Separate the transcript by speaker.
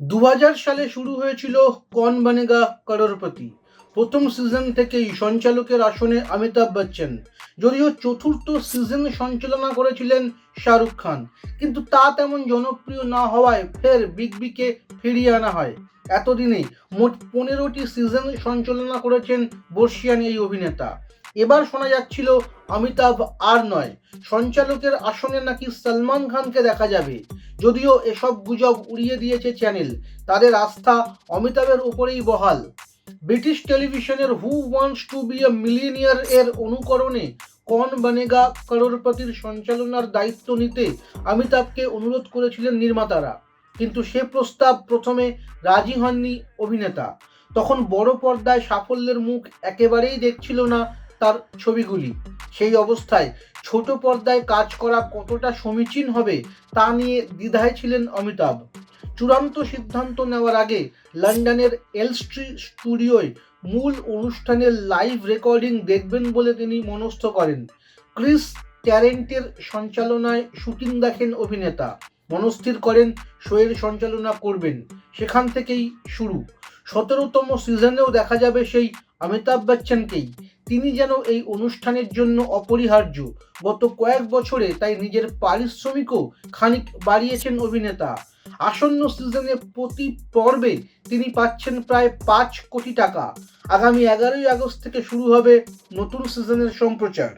Speaker 1: দু হাজার সালে শুরু হয়েছিল কন বনেগা করোরপতি। প্রথম সিজন থেকেই সঞ্চালকের আসনে অমিতাভ বচ্চন, যদিও চতুর্থ সিজন সঞ্চালনা করেছিলেন শাহরুখ খান। কিন্তু তা তেমন জনপ্রিয় না হওয়ায় ফের বিগ বিকে ফিরিয়ে আনা হয়। এতদিনে মোট পনেরোটি সিজন সঞ্চালনা করেছেন বর্ষিয়ান এই অভিনেতা। এবার শোনা যাচ্ছিল অমিতাভ আর নয়। সঞ্চালকের আসনে নাকি সলমান খানকে দেখা যাবে। যদিও এসব গুজব উড়িয়ে দিয়েছে চ্যানেল, তাদের আস্থা অমিতাভের উপরেই বহাল। ব্রিটিশ টেলিভিশনের who wants to be a millionaire এর অনুকরণে কন বনেগা করোরপতির সঞ্চালনার দায়িত্ব নিতে অমিতাভকে অনুরোধ করেছিলেন নির্মাতারা। কিন্তু সে প্রস্তাব প্রথমে রাজি হননি অভিনেতা। তখন বড় পর্দায় সাফল্যের মুখ একেবারেই দেখছিল না তার ছবিগুলি। সেই অবস্থায় ছোট পর্দায় কাজ করা কতটা সমীচীন হবে তা নিয়ে দ্বিধায় ছিলেন অমিতাভ। চূড়ান্ত সিদ্ধান্ত নেওয়ার আগে লন্ডনের এলস্ট্রি স্টুডিওয় মূল অনুষ্ঠানের লাইভ রেকর্ডিং দেখবেন বলে তিনি মনস্থ করেন। ক্রিস ট্যারেন্টের সঞ্চালনায় শুটিং দেখেন অভিনেতা। মনস্থির করেন শোয়ের সঞ্চালনা করবেন। সেখান থেকেই শুরু। সতেরোতম সিজনেও দেখা যাবে সেই অমিতাভ বচ্চনকেই। তিনি যেন এই অনুষ্ঠানের জন্য অপরিহার্য। গত কয়েক বছরে তাই নিজের পারিশ্রমিকও খানিক বাড়িয়েছেন অভিনেতা। আসন্ন সিজনে প্রতি পর্বে তিনি পাচ্ছেন প্রায় পাঁচ কোটি টাকা। আগামী এগারোই আগস্ট থেকে শুরু হবে নতুন সিজনের সম্প্রচার।